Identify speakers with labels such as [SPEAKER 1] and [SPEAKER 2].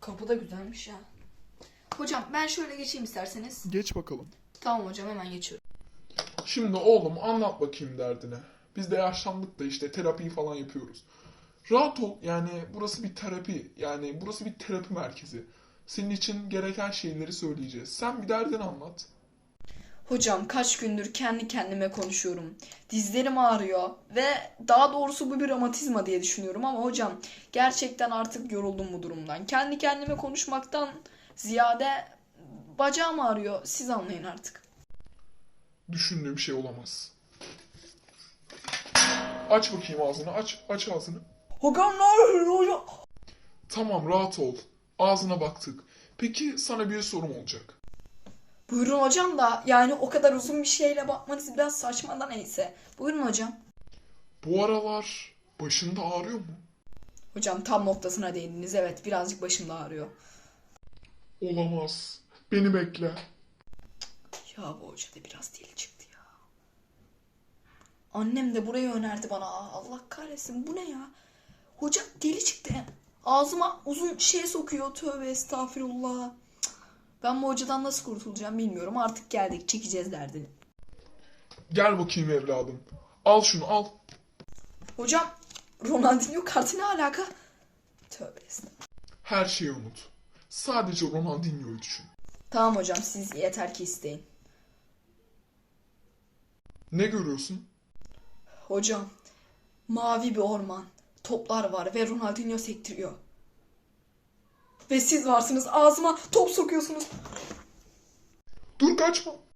[SPEAKER 1] Kapı da güzelmiş ya. Hocam ben şöyle geçeyim isterseniz.
[SPEAKER 2] Geç bakalım.
[SPEAKER 1] Tamam hocam hemen geçiyorum.
[SPEAKER 2] Şimdi oğlum anlat bakayım derdine. Biz de yaşlandık da işte terapiyi falan yapıyoruz. Rahat ol yani burası bir terapi. Yani burası bir terapi merkezi. Senin için gereken şeyleri söyleyeceğiz. Sen bir derdini anlat.
[SPEAKER 1] Hocam kaç gündür kendi kendime konuşuyorum. Dizlerim ağrıyor ve daha doğrusu bu bir romatizma diye düşünüyorum ama hocam gerçekten artık yoruldum bu durumdan. Kendi kendime konuşmaktan ziyade bacağım ağrıyor. Siz anlayın artık.
[SPEAKER 2] Düşündüğüm şey olamaz. Aç bakayım ağzını aç. Aç ağzını.
[SPEAKER 1] Hocam ne yapıyorsun hocam?
[SPEAKER 2] Tamam rahat ol. Ağzına baktık. Peki sana bir sorum olacak.
[SPEAKER 1] Buyurun hocam da yani o kadar uzun bir şeyle bakmanız biraz saçma da neyse. Buyurun hocam.
[SPEAKER 2] Bu aralar başında ağrıyor mu?
[SPEAKER 1] Hocam tam noktasına değindiniz. Evet birazcık başım da ağrıyor.
[SPEAKER 2] Olamaz. Beni bekle.
[SPEAKER 1] Ya bu hoca da biraz deli çıktı ya. Annem de burayı önerdi bana. Aa, Allah kahretsin bu ne ya? Hoca deli çıktı. Ağzıma uzun şey sokuyor. Tövbe estağfirullah. Ben bu hocadan nasıl kurtulacağım bilmiyorum. Artık geldik çekeceğiz derdini.
[SPEAKER 2] Gel bakayım evladım. Al şunu al.
[SPEAKER 1] Hocam Ronaldinho kartı ne alaka? Tövbe estağfurullah.
[SPEAKER 2] Her şeyi unut. Sadece Ronaldinho'yu düşün.
[SPEAKER 1] Tamam hocam siz yeter ki isteyin.
[SPEAKER 2] Ne görüyorsun?
[SPEAKER 1] Hocam mavi bir orman. Toplar var ve Ronaldinho sektiriyor. Ve siz varsınız ağzıma top sokuyorsunuz.
[SPEAKER 2] Dur kaçma.